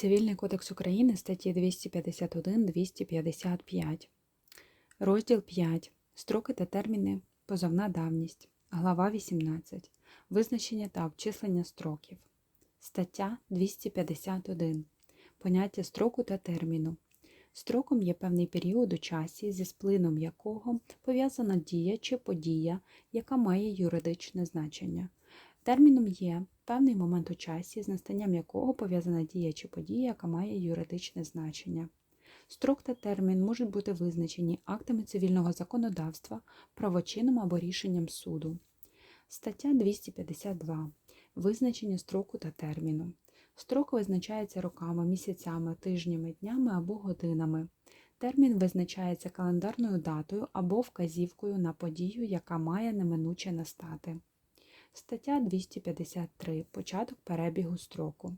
Цивільний кодекс України статті 251-255. Розділ 5. Строки та терміни. Позовна давність. Глава 18. Визначення та обчислення строків. Стаття 251. Поняття строку та терміну. Строком є певний період у часі, зі сплином якого пов'язана дія чи подія, яка має юридичне значення. Терміном є певний момент у часі, з настанням якого пов'язана дія чи подія, яка має юридичне значення. Строк та термін можуть бути визначені актами цивільного законодавства, правочином або рішенням суду. Стаття 252. Визначення строку та терміну. Строк визначається роками, місяцями, тижнями, днями або годинами. Термін визначається календарною датою або вказівкою на подію, яка має неминуче настати. Стаття 253. Початок перебігу строку.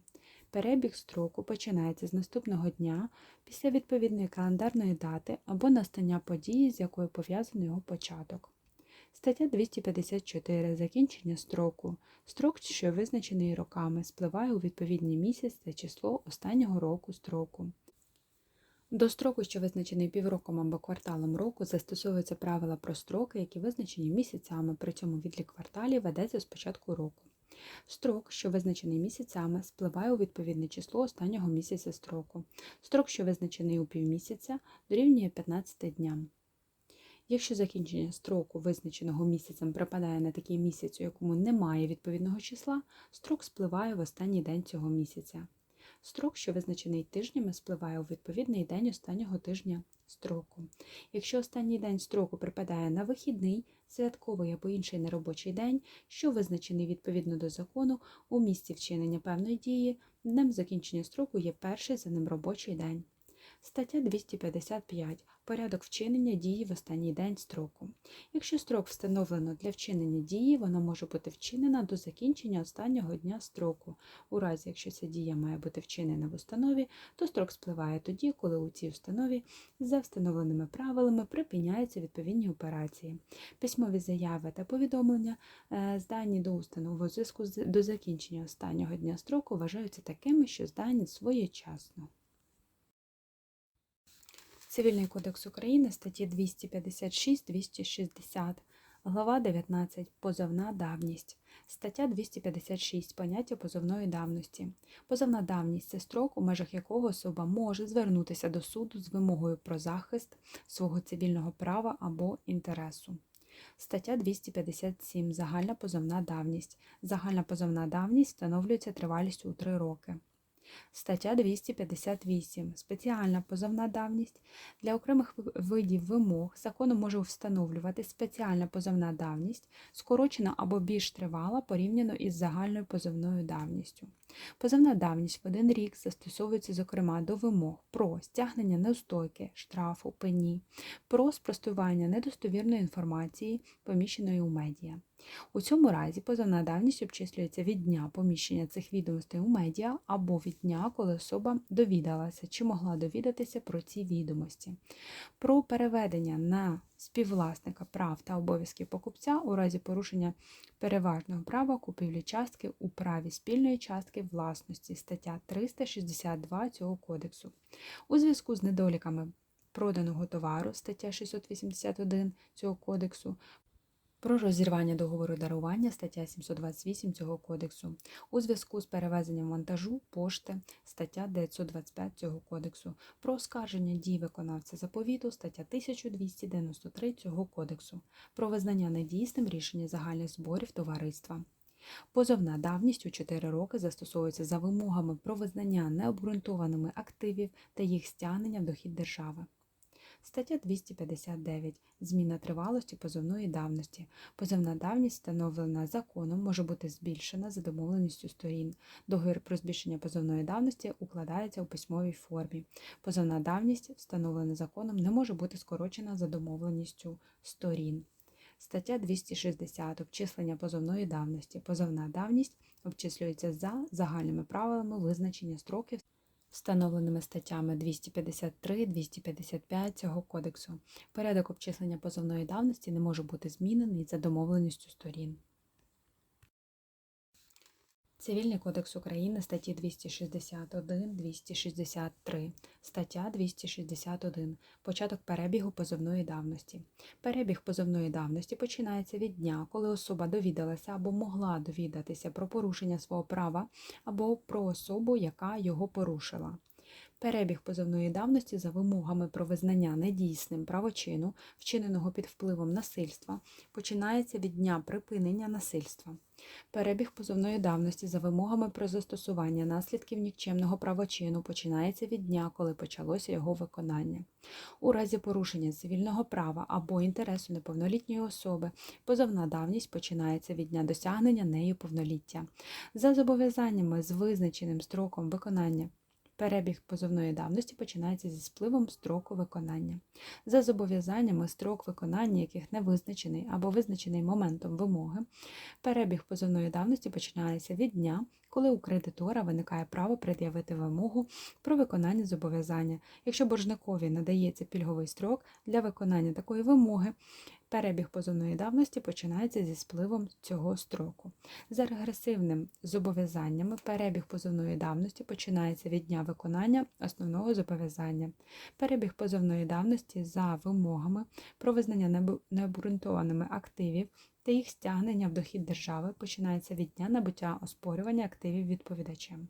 Перебіг строку починається з наступного дня після відповідної календарної дати або настання події, з якою пов'язаний його початок. Стаття 254. Закінчення строку. Строк, що визначений роками, спливає у відповідний місяць та число останнього року строку. До строку, що визначений півроком або кварталом року, застосовуються правила про строки, які визначені місяцями, при цьому відлік кварталів ведеться з початку року. Строк, що визначений місяцями, спливає у відповідне число останнього місяця строку. Строк, що визначений у півмісяця, дорівнює 15 дням. Якщо закінчення строку, визначеного місяцем, припадає на такий місяць, у якому немає відповідного числа, строк спливає в останній день цього місяця. Строк, що визначений тижнями, спливає у відповідний день останнього тижня строку. Якщо останній день строку припадає на вихідний, святковий або інший неробочий день, що визначений відповідно до закону у місці вчинення певної дії, днем закінчення строку є перший за ним робочий день. Стаття 255. Порядок вчинення дії в останній день строку. Якщо строк встановлено для вчинення дії, вона може бути вчинена до закінчення останнього дня строку. У разі, якщо ця дія має бути вчинена в установі, то строк спливає тоді, коли у цій установі за встановленими правилами припиняються відповідні операції. Письмові заяви та повідомлення, е, здані до установи у зв'язку до закінчення останнього дня строку, вважаються такими, що здані своєчасно. Цивільний кодекс України, статті 256-260, глава 19. Позовна давність. Стаття 256. Поняття позовної давності. Позовна давність це строк, у межах якого особа може звернутися до суду з вимогою про захист свого цивільного права або інтересу. Стаття 257. Загальна позовна давність. Загальна позовна давність встановлюється тривалістю у 3 роки. Стаття 258. Спеціальна позовна давність. Для окремих видів вимог законом може встановлювати спеціальна позовна давність, скорочена або більш тривала порівняно із загальною позовною давністю. Позовна давність в один рік застосовується, зокрема, до вимог про стягнення неустойки, штрафу, пені, про спростування недостовірної інформації, поміщеної у медіа. У цьому разі позовна давність обчислюється від дня поміщення цих відомостей у медіа або від дня, коли особа довідалася чи могла довідатися про ці відомості. Про переведення на співвласника прав та обов'язків покупця у разі порушення переважного права купівлі частки у праві спільної частки власності стаття 362 цього кодексу. У зв'язку з недоліками проданого товару стаття 681 цього кодексу про розірвання договору дарування стаття 728 цього кодексу у зв'язку з перевезенням вантажу пошти стаття 925 цього кодексу, про оскарження дій виконавця заповіту стаття 1293 цього кодексу, про визнання недійсним рішення загальних зборів товариства. Позовна давність у 4 роки застосовується за вимогами про визнання необґрунтованими активів та їх стягнення в дохід держави. Стаття 259. Зміна тривалості позовної давності. Позовна давність, встановлена законом, може бути збільшена за домовленістю сторін. Договір про збільшення позовної давності укладається у письмовій формі. Позовна давність, встановлена законом, не може бути скорочена за домовленістю сторін. Стаття 260. Обчислення позовної давності. Позовна давність обчислюється за загальними правилами визначення строків встановленими статтями 253-255 цього кодексу. Порядок обчислення позовної давності не може бути змінений за домовленістю сторін. Цивільний кодекс України статті 261, 263, стаття 261. Початок перебігу позовної давності. Перебіг позовної давності починається від дня, коли особа довідалася або могла довідатися про порушення свого права або про особу, яка його порушила. Перебіг позовної давності за вимогами про визнання недійсним правочину, вчиненого під впливом насильства, починається від дня припинення насильства. Перебіг позовної давності за вимогами про застосування наслідків нікчемного правочину починається від дня, коли почалося його виконання. У разі порушення цивільного права або інтересу неповнолітньої особи позовна давність починається від дня досягнення нею повноліття. За зобов'язаннями з визначеним строком виконання Перебіг позовної давності починається зі спливом строку виконання. За зобов'язаннями строк виконання, яких не визначений або визначений моментом вимоги, перебіг позовної давності починається від дня, коли у кредитора виникає право пред'явити вимогу про виконання зобов'язання. Якщо боржникові надається пільговий строк для виконання такої вимоги, Перебіг позовної давності починається зі спливом цього строку. За регресивним зобов'язаннями перебіг позовної давності починається від дня виконання основного зобов'язання. Перебіг позовної давності за вимогами про визнання необґрунтованими активів та їх стягнення в дохід держави починається від дня набуття оспорювання активів відповідачем.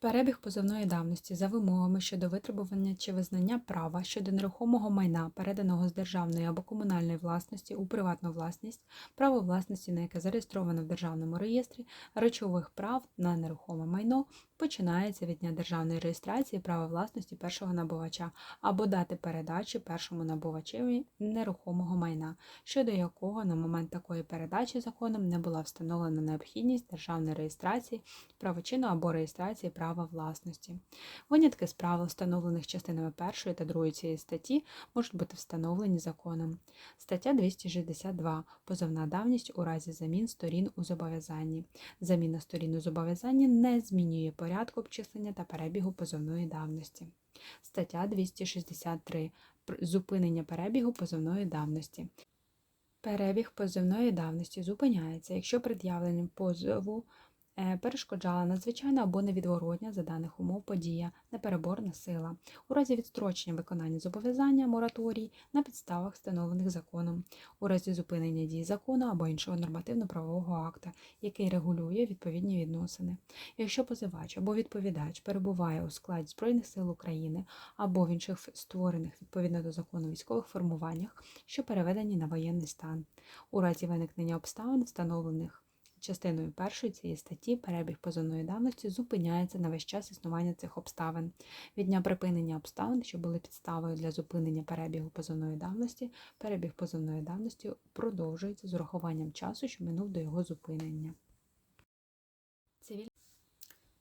Перебіг позовної давності за вимогами щодо витребування чи визнання права щодо нерухомого майна, переданого з державної або комунальної власності у приватну власність, право власності, на яке зареєстровано в державному реєстрі, речових прав на нерухоме майно починається від дня державної реєстрації права власності першого набувача або дати передачі першому набувачеві нерухомого майна, щодо якого на момент такої передачі законом не була встановлена необхідність державної реєстрації правочину або реєстрації права власності. Винятки з правил, встановлених частинами 1 та 2 цієї статті, можуть бути встановлені законом. Стаття 262. Позовна давність у разі замін сторін у зобов'язанні. Заміна сторін у зобов'язанні не змінює порядку порядку обчислення та перебігу позовної давності. Стаття 263. Зупинення перебігу позовної давності. Перебіг позовної давності зупиняється, якщо пред'явленням позову перешкоджала надзвичайна або невідворотня за даних умов подія, непереборна сила, у разі відстрочення виконання зобов'язання мораторій на підставах, встановлених законом, у разі зупинення дії закону або іншого нормативно-правового акта, який регулює відповідні відносини. Якщо позивач або відповідач перебуває у складі Збройних сил України або в інших створених відповідно до закону військових формуваннях, що переведені на воєнний стан, у разі виникнення обставин, встановлених Частиною першої цієї статті перебіг позовної давності зупиняється на весь час існування цих обставин. Від дня припинення обставин, що були підставою для зупинення перебігу позовної давності, перебіг позовної давності продовжується з урахуванням часу, що минув до його зупинення.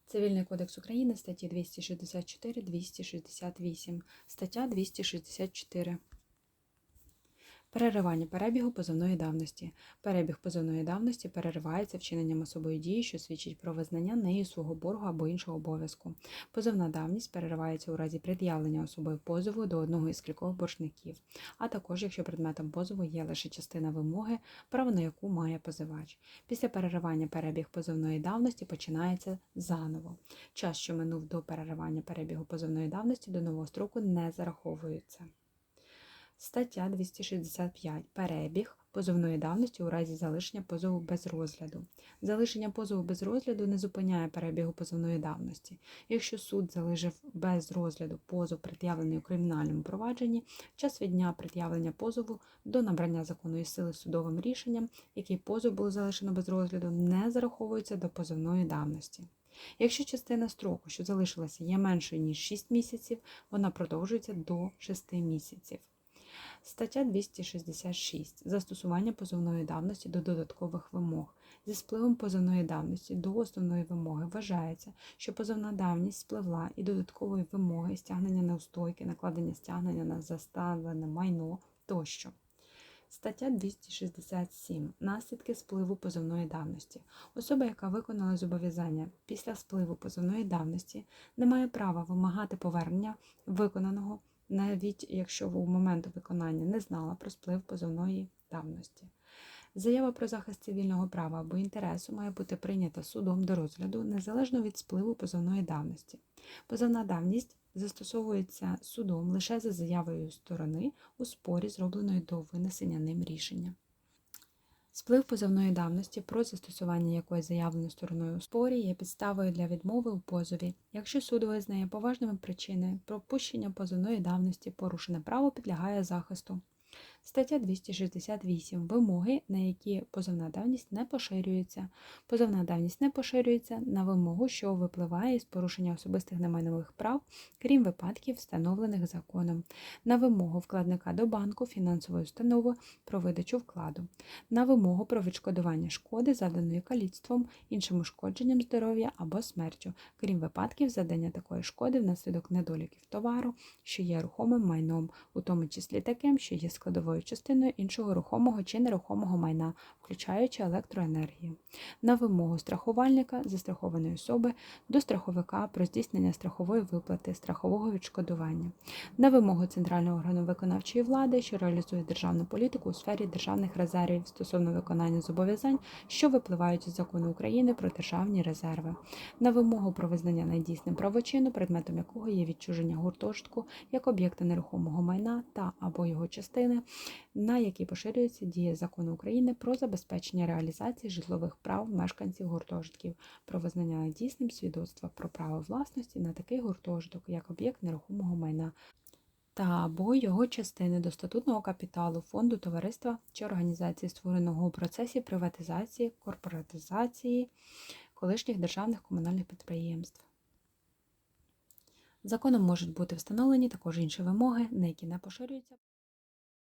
Цивільний кодекс України статті 264-268, стаття 264. Переривання перебігу позовної давності. Перебіг позовної давності переривається вчиненням особої дії, що свідчить про визнання нею свого боргу або іншого обов'язку. Позовна давність переривається у разі пред'явлення особою позову до одного із кількох боржників, а також якщо предметом позову є лише частина вимоги, право на яку має позивач. Після переривання перебіг позовної давності починається заново. Час, що минув до переривання перебігу позовної давності, до нового строку не зараховується. Стаття 265. Перебіг позовної давності у разі залишення позову без розгляду. Залишення позову без розгляду не зупиняє перебігу позовної давності. Якщо суд залишив без розгляду позов, пред'явлений у кримінальному провадженні, час від дня пред'явлення позову до набрання законної сили судовим рішенням, який позов було залишено без розгляду, не зараховується до позовної давності. Якщо частина строку, що залишилася, є меншою ніж 6 місяців, вона продовжується до 6 місяців. Стаття 266. Застосування позовної давності до додаткових вимог. Зі спливом позовної давності до основної вимоги вважається, що позовна давність спливла і додаткової вимоги стягнення неустойки, накладення стягнення на заставлене майно тощо. Стаття 267. Наслідки спливу позовної давності. Особа, яка виконала зобов'язання після спливу позовної давності, не має права вимагати повернення виконаного навіть якщо у момент виконання не знала про сплив позовної давності. Заява про захист цивільного права або інтересу має бути прийнята судом до розгляду незалежно від спливу позовної давності. Позовна давність застосовується судом лише за заявою сторони у спорі, зробленої до винесення ним рішення. Сплив позовної давності, про застосування якої заявлено стороною у спорі, є підставою для відмови у позові, якщо суд визнає поважними причини пропущення позовної давності, порушене право підлягає захисту. Стаття 268. Вимоги, на які позовна давність не поширюється. Позовна давність не поширюється на вимогу, що випливає із порушення особистих немайнових прав, крім випадків, встановлених законом, на вимогу вкладника до банку, фінансової установи про видачу вкладу, на вимогу про відшкодування шкоди, завданої каліцтвом, іншим ушкодженням здоров'я або смертю, крім випадків завдання такої шкоди внаслідок недоліків товару, що є рухомим майном, у тому числі таким, що є складовою частиною іншого рухомого чи нерухомого майна, включаючи електроенергію, на вимогу страхувальника застрахованої особи до страховика про здійснення страхової виплати, страхового відшкодування, на вимогу центрального органу виконавчої влади, що реалізує державну політику у сфері державних резервів стосовно виконання зобов'язань, що випливають із закону України про державні резерви, на вимогу про визнання недійсним правочину, предметом якого є відчуження гуртожитку як об'єкта нерухомого майна та або його частини, на які поширюється дія закону України про забезпечення реалізації житлових прав мешканців гуртожитків, про визнання недійсним свідоцтва про право власності на такий гуртожиток як об'єкт нерухомого майна. Та або його частини до статутного капіталу фонду товариства чи організації, створеного у процесі приватизації, корпоратизації колишніх державних комунальних підприємств. Законом можуть бути встановлені також інші вимоги, на які не поширюється